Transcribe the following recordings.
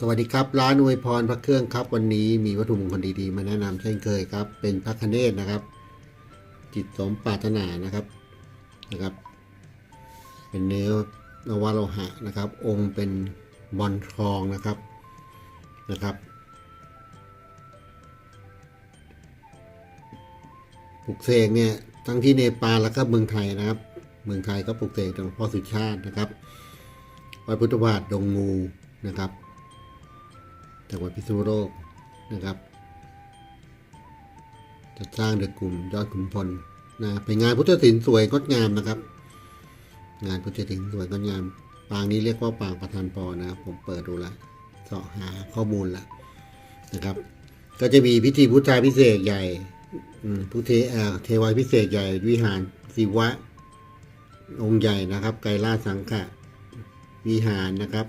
สวัสดีครับ ร้านอวยพรพระเครื่องครับ วันนี้มีวัตถุมงคลดีๆ มาแนะนำเช่นเคยครับ เป็นพระคเนศนะครับ จิตสมปรารถนานะครับนะครับ เป็นเนื้อนวโลหะนะครับ องค์เป็นบอลทองนะครับนะครับปลุกเสกเนี่ยทั้งที่เนปาลแล้วก็เมืองไทยนะครับ เมืองไทยก็ปลุกเสกหลวงพ่อสุชาตินะครับวัดพุทธบาทดงงูนะครับ จังหวัดพิษณุโลกนะครับจะสร้างโดยกลุ่มยอดขุนพลนะเป็นงานพุทธศิลป์สวยงดงามนะครับ งานพุทธศิลป์สวยงดงาม ปางนี้เรียกว่าปางประธานปอนะครับผมเปิดดูละเสาะหาข้อมูลละนะครับ ก็จะมีพิธีพุทธาพิเศษใหญ่พุทธเอเทวาพิเศษใหญ่ วิหารศิวะ องค์ใหญ่นะครับ ไกรล่าสังฆะวิหารนะครับ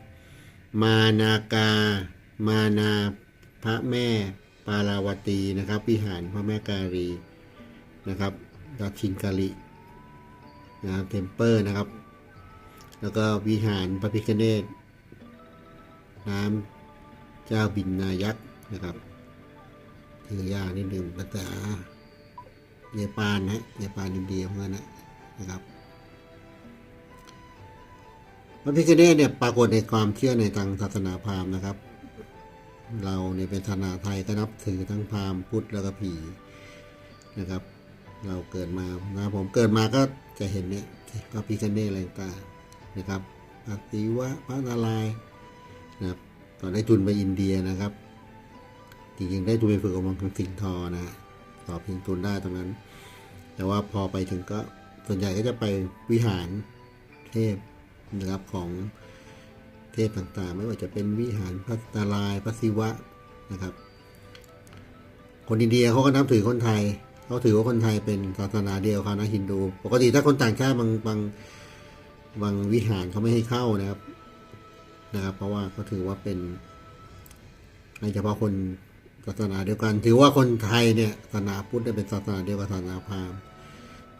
มานากา มานาพระแม่ปาราวตีนะครับวิหารพระแม่การีนะครับดัชินกาลินะครับเทมเปอร์นะครับ แล้วก็วิหารพระพิฆเนศน้ำเจ้าบินนายักษ์นะครับถือยากนิดหนึ่งภาษาเนปาลนะเนปาลอินเดียพวกนั้นนะครับพระพิฆเนศเนี่ยปรากฏในความเชื่อในทางศาสนาพราหมณ์นะครับ เราเนี่ยเป็นศาสนาไทยก็นับถือทั้งพราหมณ์พุทธแล้วก็ผีนะครับ เราเกิดมานะผมเกิดมาก็จะเห็นเนี่ยพระพิฆเนศอะไรต่างนะครับพระศิวะพระนารายณ์นะครับตอนได้ทุนไปอินเดียนะครับ จริงๆได้ทุนไปฝึกอบรมทางสิงทอนะสอบพิงทุนได้ตรงนั้น แต่ว่าพอไปถึงก็ส่วนใหญ่ก็จะไปวิหารเทพนะครับของ พต่างๆ ไม่ว่าจะเป็นวิหารพระนารายพระศิวะนะครับ คนอินเดียเขาก็นับถือคนไทยเขาถือว่าคนไทยเป็นศาสนาเดียวเขานะฮินดู ปกติถ้าคนต่างชาติบางบางบางวิหารเขาไม่ให้เข้านะครับนะครับ เพราะว่าเขาถือว่าเป็นในเฉพาะคนศาสนาเดียวกัน ถือว่าคนไทยเนี่ยศาสนาพุทธเนี่ยเป็นศาสนาเดียวกับศาสนาพราหมณ์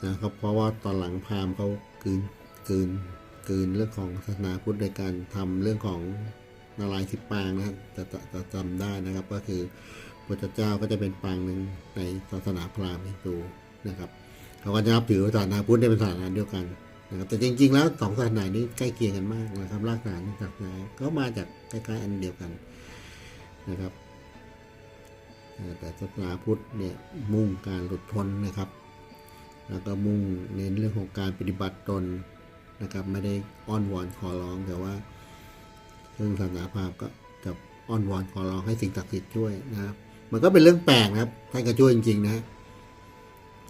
นะครับเพราะว่าตอนหลังพราหมณ์เขากืนกืน กลืนเรื่องของศาสนาพุทธในการทำเรื่องของนารายณ์สิบปางนะครับจะจะจะจำได้นะครับ ก็คือพระเจ้าก็จะเป็นปางหนึ่งในศาสนาพราหมณ์ฮินดูนะครับเขาก็จะนับถือศาสนาพุทธในเป็นศาสนาเดียวกันนะครับแต่จริง ๆ แล้วสองศาสนานี้ใกล้เคียงกันมากนะครับรากฐานศาสนาก็มาจากใกล้ๆอันเดียวกันนะครับแต่ศาสนาพุทธเนี่ยมุ่งการหลุดพ้นนะครับ แล้วก็มุ่งเน้นเรื่องของการปฏิบัติตน นะครับไม่ได้อ้อนวอนขอร้องแต่ว่าซึ่องศาสนาพราหมณ์ก็จะอ้อนวอนขอร้องให้สิ่งศักดิ์สิทธิ์ช่วยนะครับ มันก็เป็นเรื่องแปลกนะครับท่านก็ช่วยจริง ๆ นะ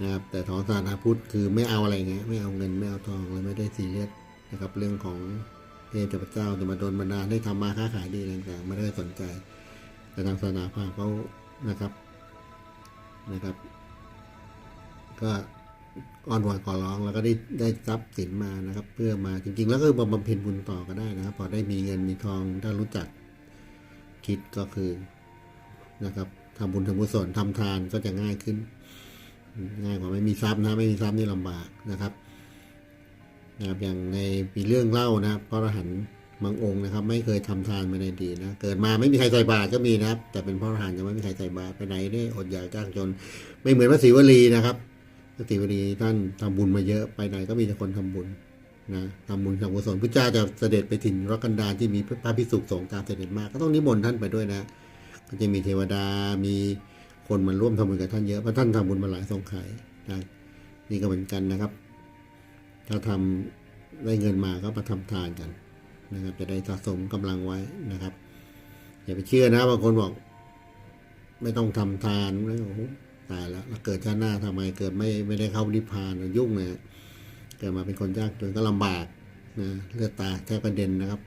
นะครับ แต่ของศาสนาพุทธคือไม่เอาอะไรเงี้ยไม่เอาเงินไม่เอาทองเลยไม่ได้ซีเรียสนะครับ เรื่องของเทพเจ้าจะมาโดนบันดาลให้ทำมาค้าขายดีอะไรต่างๆไม่ได้สนใจ แต่ทางศาสนาพราหมณ์เขานะครับนะครับ ก็ อ้อนวอนขอร้องแล้วก็ได้ได้ทรัพย์สินมานะครับ เพื่อมาจริง ๆ แล้วก็มาบำเพ็ญบุญต่อก็ได้นะครับ พอได้มีเงินมีทองถ้ารู้จักคิดก็คือนะครับทำบุญทำกุศลทำทานก็จะง่ายขึ้น ง่ายกว่าไม่มีทรัพย์นะไม่มีทรัพย์นี่ลำบากนะครับนะครับอย่างในมีเรื่องเล่านะพระอรหันต์บางองค์นะครับ ไม่เคยทำทานมาในดีนะเกิดมาไม่มีใครใส่บาตรก็มีนะครับ แต่เป็นพระอรหันต์จะไม่มีใครใส่บาตรไปไหนได้อดอยากจ้างจน ไม่เหมือนพระศิวลีนะครับ พระศิวลีท่านทำบุญมาเยอะไปไหนก็มีแต่คนทำบุญนะทำบุญทำกุศลพระเจ้าจะเสด็จไปถิ่นรักกันดารที่มีพระพิสุสงฆ์ตามเสด็จมาก็ต้องนิมนต์ท่านไปด้วยนะ ก็จะมีเทวดามีคนมาร่วมทำบุญกับท่านเยอะเพราะท่านทำบุญมาหลายทรงไขนะนี่ก็เหมือนกันนะครับ ถ้าทำได้เงินมาก็มาทำทานกันนะครับ จะได้สะสมกำลังไว้นะครับ อย่าไปเชื่อนะบางคนบอก ไม่ต้องทำทานไม่โอ้ ตายแล้วแล้วเกิดชาติหน้าทำไมเกิดไม่ไม่ได้เข้านิพพานยุ่งเลยเกิดมาเป็นคนยากจนก็ลำบากนะเลือดตาแทบกระเด็นนะครับ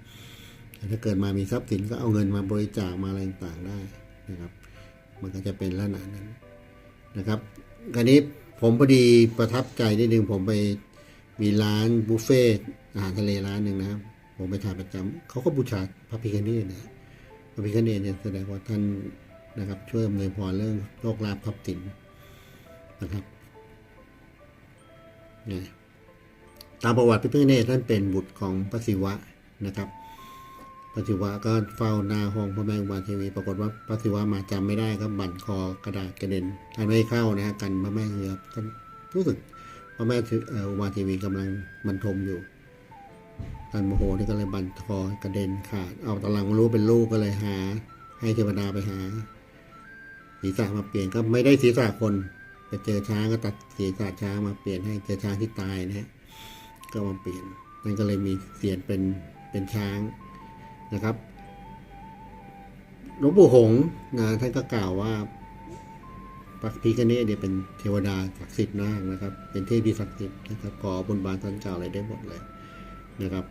ถ้าเกิดมามีทรัพย์สินก็เอาเงินมาบริจาคมาอะไรต่างได้นะครับ มันก็จะเป็นลักษณะนั้นนะครับคราวนี้ผมพอดีประทับใจนิดนึงผมไปมีร้านบุฟเฟ่อาหารทะเลร้านหนึ่งนะครับ ผมไปทานประจำเขาก็บูชาพระพิฆเนศนะพระพิฆเนศเนี่ยแสดงว่าท่าน นะครับ ช่วยอำนวยพรเรื่องโรคลาภทับตินนะครับตามประวัติพระพิฆเนศท่านเป็นบุตรของพระศิวะนะครับพระศิวะก็เฝ้าหน้าห้องพระแม่อุมาเทวี ปรากฏว่าพระศิวะมาจำไม่ได้ครับบั่นคอกระดาษกระเด็นท่านไม่เข้านะฮะกันพระแม่เรือก็รู้สึกพระแม่อุมาเทวีกำลังบรรทมอยู่ท่านโมโหนี่ก็เลยบั่นคอกระเด็นขาดเอาตอนหลังรู้เป็นลูกก็เลยหา ให้เทวดาไปหา ศีรษะมาเปลี่ยนก็ไม่ได้ศีรษะคนไปเจอช้างก็ตัดศีรษะช้างมาเปลี่ยนให้เจอช้างที่ตายนะฮะก็มาเปลี่ยนนั่นก็เลยมีเสียนเป็นเป็นช้างนะครับหลวงปู่หงนะท่านก็กล่าวว่าพระพิฆเนศเนี่ยเป็นเทวดาศักดิ์สิทธิ์มากนะครับ เป็นเทพที่ศักดิ์สิทธิ์นะครับขอบนบานท่านกล่าวอะไรได้หมดเลยนะครับ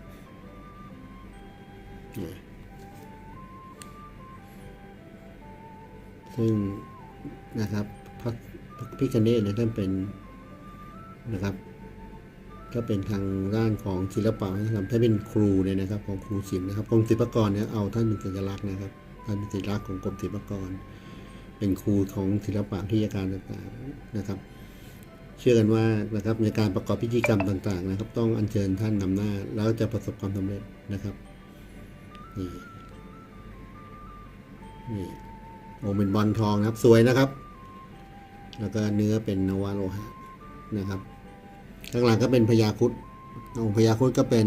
ซึ่งนะครับพระพิคเนตเนี่ยท่านเป็นนะครับ ก็เป็นทางด้านของศิลปะวัฒนธรรมท่าเป็นครูเนี่ยนะครับ ของครูศิลป์นะครับกรมศิลปากรเนี่ยเอาท่านเป็นสัญลักษณ์นะครับท่านเป็นสัญลักษณ์ของกรมศิลปากร เป็นครูของศิลปะวิทยาการต่างๆนะครับ เชื่อกันว่านะครับในการประกอบพิธีกรรมต่างๆ นะครับ ต้องอัญเชิญท่านนำหน้า แล้วจะประสบความสำเร็จนะครับนี่นี่ โอ้เป็นบอลทองนะครับ สวยนะครับ แล้วก็เนื้อเป็นนวโลหะนะครับ ข้างหลังก็เป็นพญาคุดองค์พญาคุดก็เป็น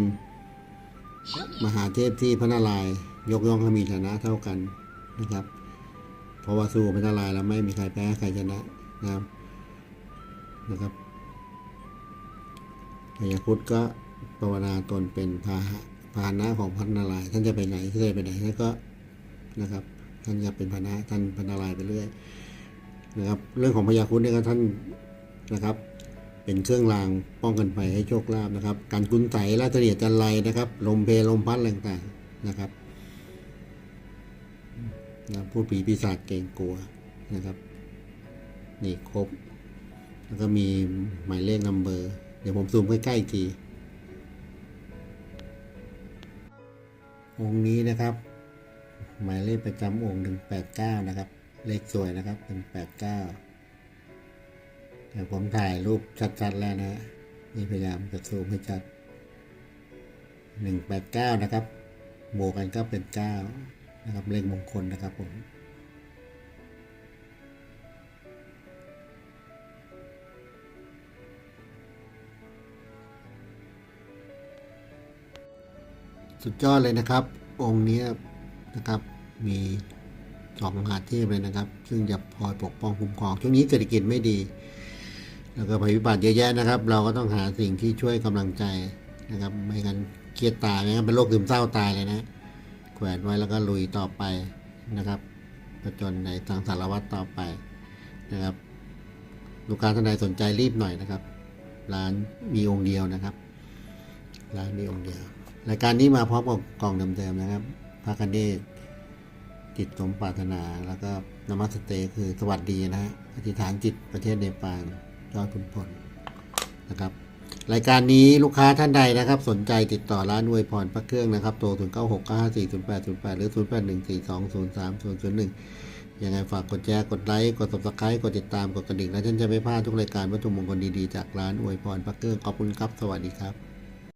มหาเทพที่พระนารายยกย่องให้มีฐานะเท่ากันนะครับ เพราะว่าสู้พระนารายแล้วไม่มีใครแพ้ใครชนะนะครับนะครับพญาคุดก็ภาวนาตนเป็นพาหะพาหนะของพระนารายณ์ท่านจะไปไหนท่านจะไปไหนท่านก็นะครับ ท่านจะเป็นพนะท่านพระนารายไปเรื่อยนะครับ เรื่องของพญาครุฑเนี่ยท่านนะครับ เป็นเครื่องรางป้องกันภัยให้โชคลาภนะครับ การกุนไสและเสนียจันไรนะครับ ลมเพลลมพัดอะไรต่างๆนะครับนะผู้ผีปีศาจเก่งกลัวนะครับนี่ครบ แล้วก็มีหมายเลขนัมเบอร์ เดี๋ยวผมซูมใกล้ๆอีกทีองค์นี้นะครับ หมายเลขประจำองค์หนึ่งแปดเก้านะครับ เลขสวยนะครับเป็นแปดเก้าเดี๋ยวผมถ่ายรูปชัดๆแล้วนะฮะนี่พยายามจะซูมให้ชัดหนึ่งแปดเก้านะครับ บวกกันก็เป็นเก้านะครับ เลขมงคลนะครับผมสุดยอดเลยนะครับ องค์นี้ นะครับ มีสองมหาเทพเลยนะครับ ซึ่งจะคอยปกป้องคุ้มครองช่วงนี้เศรษฐกิจไม่ดี แล้วก็ภัยพิบัติเยอะแยะนะครับ เราก็ต้องหาสิ่งที่ช่วยกำลังใจนะครับ ไม่งั้นเครียดตายไม่งั้นเป็นโรคซึมเศร้าตายเลยนะแขวนไว้แล้วก็ลุยต่อไปนะครับประจนในทางสารวัตรต่อไปนะครับลูกค้าท่านใดสนใจรีบหน่อยนะครับ ร้านมีองค์เดียวนะครับ ร้านมีองค์เดียวรายการนี้มาพร้อมกับกล่องเดิมๆนะครับ พระคเนศจิตสมปรารถนา แล้วก็นมัสเตคือสวัสดีนะฮะอธิษฐานจิตประเทศเนปาลยอดคุณพลนะครับ รายการนี้ลูกค้าท่านใดนะครับ สนใจติดต่อร้านอวยพรพระเครื่องนะครับโทร0 9 6 9 5 4 0 8 0 8 หรือ 0 8 1 4 2 0 3 0 0 1 ยังไงฝากกดแชร์กดไลค์ กด subscribe กดติดตามกดกระดิ่ง แล้วท่านจะไม่พลาดทุกรายการวัตถุมงคลดีๆ จากร้านอวยพรพระเครื่องขอบคุณครับ สวัสดีครับ